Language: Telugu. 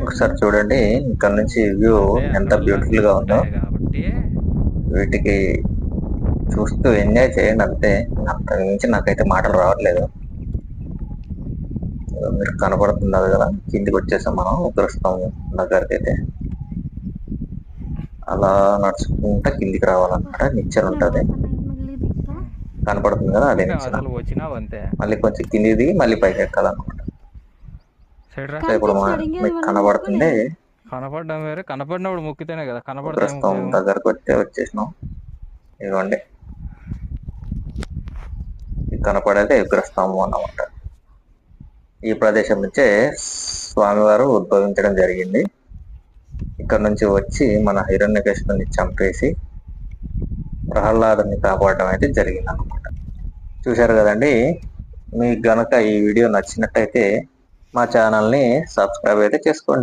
ఒకసారి చూడండి. ఇక్కడ నుంచి వ్యూ ఎంత బ్యూటిఫుల్గా ఉందో. వీటికి చూస్తూ ఎంజాయ్ చేయండి అంతే. అంతకు మించి నాకైతే మాటలు రావట్లేదు. మీరు కనపడుతున్నారు కదా కిందికి వచ్చేసాం మనం ఉగ్రస్తాం దగ్గరికి అయితే. అలా నడుచుకుంటా కిందికి రావాలన్నమాట. నిచ్చెన ఉంటది. కనపడుతుంది కదా అదే మళ్ళీ కొంచెం కిందికి దిగి మళ్ళీ పైకి ఎక్కాలన్నమాట. సైడ్ రా సో ఇప్పుడు మా- మీకు కనబడుతుంది కనపడడం వేరే. కనపడినప్పుడు మొక్కితేనే కదా కనపడతాం దగ్గరకు వచ్చే వచ్చేసినాం. ఇదిగోండి. ఇది కనపడేది ఉగ్రస్తంభం అన్నమాట. ఈ ప్రదేశం నుంచే స్వామివారు ఉద్భవించడం జరిగింది. ఇక్కడ నుంచి వచ్చి మన హిరణ్యకృష్ణుని చంపేసి ప్రహ్లాదుని కాపాడడం అయితే జరిగింది అనమాట చూశారు కదండి మీకు గనక ఈ వీడియో నచ్చినట్టయితే మా ఛానల్ని సబ్స్క్రైబ్ అయితే చేసుకోండి.